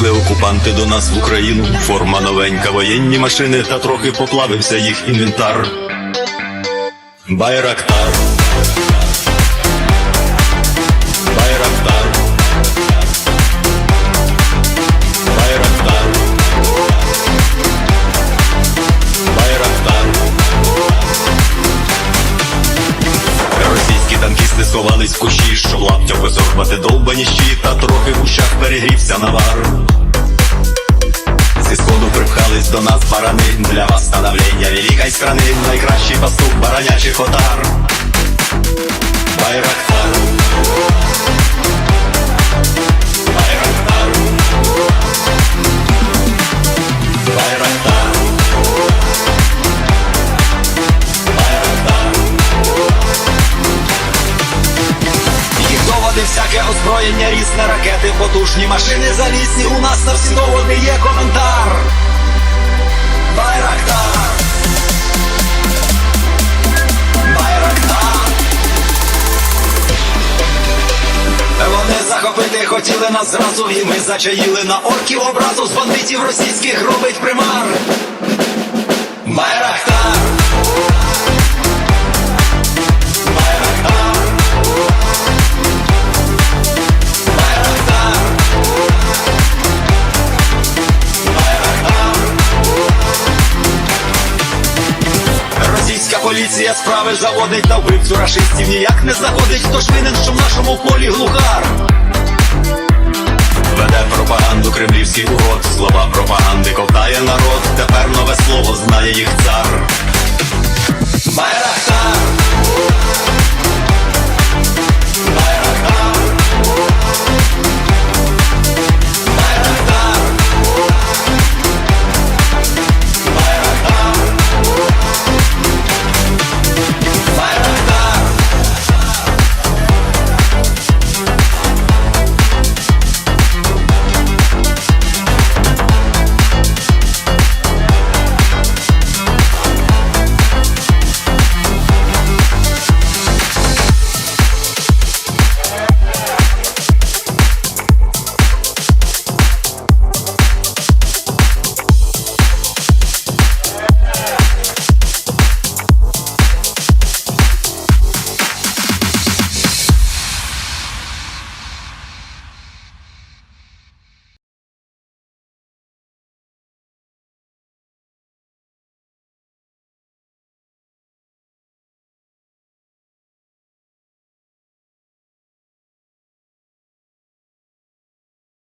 Прийшли окупанти до нас в Україну, форма новенька, воєнні машини, та трохи поплавився їх інвентар. Байрактар. Сховались в кущі, щоб лаптя висохвати довбані щі, та трохи в ущах перегрівся навар. Зі сходу припхались до нас барани Для восстановлення великої страны Найкращий пастух баранячих отар Байрактар озброєння, різне ракети, потужні машини залізні. У нас на всі доводи є коментар. Байрактар. Вони захопити хотіли нас зразу, і ми зачаїли на орків образу з бандитів російських робить примар. Байрактар. Поліція справи заводить та вбивцю рашистів ніяк не заводить, хто ж винен, що в нашому полі глухар. Веде пропаганду кремлівський урод, слова пропаганди